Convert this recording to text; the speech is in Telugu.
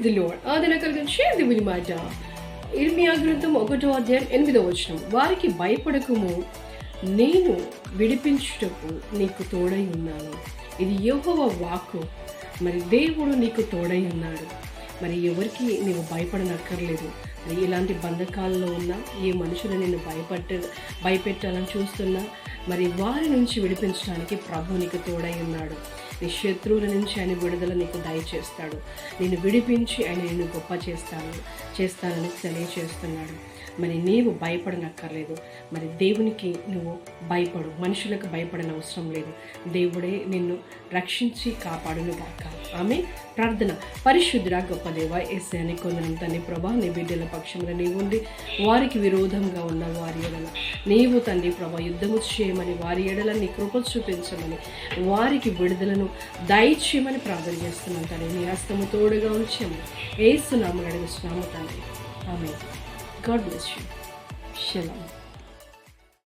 ది లోడ్ ఆదరణ కలిగించే దేవుని మాట ఇర్మియా గ్రంథం ఒకటో అధ్యాయం ఎనిమిదో వచనం. వారికి భయపడకము. నేను విడిపించుటకు నీకు తోడై ఉన్నాను. ఇది యోహవ వాక్కు. మరి దేవుడు నీకు తోడై ఉన్నాడు. మరి ఎవరికి నీవు భయపడనక్కర్లేదు. మరి ఇలాంటి బంధకాల్లో ఉన్న ఏ మనుషులు నిన్ను భయపట్ట భయపెట్టాలని చూస్తున్నా మరి వారి నుంచి విడిపించడానికి ప్రభు నీకు తోడై ఉన్నాడు. నీ శత్రువుల నుంచి ఆయన విడుదల నీకు దయచేస్తాడు. నేను విడిపించి ఆయన నిన్ను గొప్ప చేస్తాను చేస్తానని తెలియచేస్తున్నాడు. మరి నీవు భయపడనక్కర్లేదు. మరి దేవునికి నువ్వు భయపడు. మనుషులకు భయపడని అవసరం లేదు. దేవుడే నిన్ను రక్షించి కాపాడును గాక. ఆమె ప్రార్థన. పరిశుద్ధుడ గొప్ప దేవ ఎస్ఐని కొందరం తండ్రి ప్రభా నీ బిడ్డల పక్షంలో నీవు ఉండి వారికి విరోధంగా ఉన్న వారి ఎడల. నీవు తండ్రి ప్రభా యుద్ధము చేయమని వారి ఎడల నీ కృప చూపించమని వారికి విడుదలను దయచేయమని ప్రార్థన చేస్తున్నాను తండ్రి. నీ హస్తము తోడుగా ఉంచాము ఏసునామని అడుగుతున్నాము తండ్రి. ఆమె గాడ్ బ్లెస్ యూ. షలాం.